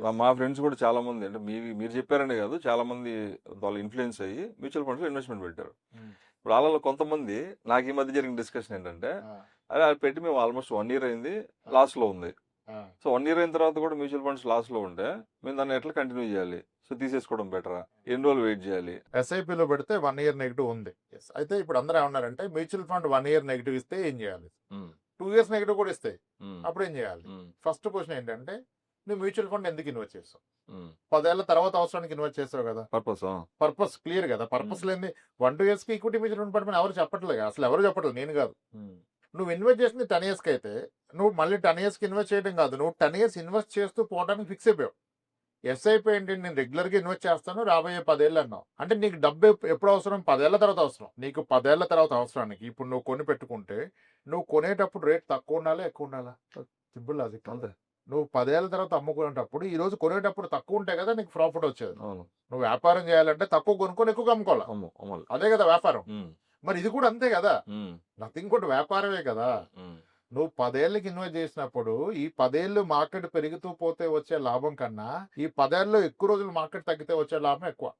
మా- మా ఫ్రెండ్స్ కూడా చాలా మంది అంటే మీ మీరు చెప్పారనే కాదు చాలా మంది వాళ్ళు ఇన్ఫ్లుయెన్స్ అయ్యి మ్యూచువల్ ఫండ్స్లో ఇన్వెస్ట్మెంట్ పెట్టారు. ఇప్పుడు వాళ్ళలో కొంతమంది నాకు ఈ మధ్య జరిగిన డిస్కషన్ ఏంటంటే అరే అది పెట్టి మేము ఆల్మోస్ట్ వన్ ఇయర్ అయింది లాస్లో ఉంది. సో వన్ ఇయర్ అయిన తర్వాత కూడా మ్యూచువల్ ఫండ్స్ లాస్లో ఉంటే మేము దాన్ని ఎట్లా కంటిన్యూ చేయాలి? సో తీసేసుకోవడం బెటరా ఎన్ని రోజులు వెయిట్ చేయాలి? SIP లో పెడితే వన్ ఇయర్ నెగిటివ్ ఉంది. అయితే ఇప్పుడు అందరూ ఏమన్నారంటే mutual fund one year negative ఇస్తే ఏం చేయాలి? టూ ఇయర్స్ నెగిటివ్ కూడా ఇస్తాయి అప్పుడు ఏం చేయాలి? ఫస్ట్ క్వశ్చన్ ఏంటంటే నువ్వు మ్యూచువల్ ఫండ్ ఎందుకు ఇన్వెస్ట్ చేస్తావు. పదేళ్ళ తర్వాత అవసరానికి ఇన్వెస్ట్ చేస్తావు కదా. పర్పస్ పర్పస్ క్లియర్ కదా. పర్పస్ లేని వన్ టూ ఇయర్స్కి ఈక్విటీ మ్యూచువల్ ఫండ్ పడమని ఎవరు చెప్పట్లేదు అసలు ఎవరు చెప్పట్లేదు? నేను కాదు. నువ్వు ఇన్వెస్ట్ చేసింది టెన్ ఇయర్స్కి అయితే నువ్వు మళ్ళీ టెన్ ఇయర్స్కి ఇన్వెస్ట్ చేయడం కాదు. నువ్వు టెన్ ఇయర్స్ ఇన్వెస్ట్ చేస్తూ పోవడానికి ఫిక్స్ అయిపోయావు. ఎస్ఐపి ఏంటి? నేను రెగ్యులర్గా ఇన్వెస్ట్ చేస్తాను రాబోయే పదేళ్ళు అన్నావు. అంటే నీకు డబ్బు ఎప్- ఎప్పుడు అవసరం? పదేళ్ళ తర్వాత అవసరం. నీకు పదేళ్ళ తర్వాత అవసరానికి. ఇప్పుడు నువ్వు కొని పెట్టుకుంటే నువ్వు కొనేటప్పుడు రేట్ తక్కువ ఉండాలా ఎక్కువ ఉండాలా? సింపుల్ లాజిక్ అంతే. నువ్వు పదేళ్ళ తర్వాత అమ్ముకునేటప్పుడు ఈ రోజు కొనేటప్పుడు తక్కువ ఉంటే కదా నీకు ప్రాఫిట్ వచ్చేది. నువ్వు వ్యాపారం చేయాలంటే తక్కువ కొనుక్కొని ఎక్కువ అమ్ముకోవాలి? అదే కదా వ్యాపారం. మరి ఇది కూడా అంతే కదా. నథింగ్ కూడా వ్యాపారమే కదా. నువ్వు పదేళ్ళకి ఇన్వెస్ట్ చేసినప్పుడు ఈ పదేళ్ళు మార్కెట్ పెరుగుతూ పోతే వచ్చే లాభం కన్నా ఈ పదేళ్ళు ఎక్కువ రోజులు మార్కెట్ తగ్గితే వచ్చే లాభం ఎక్కువ.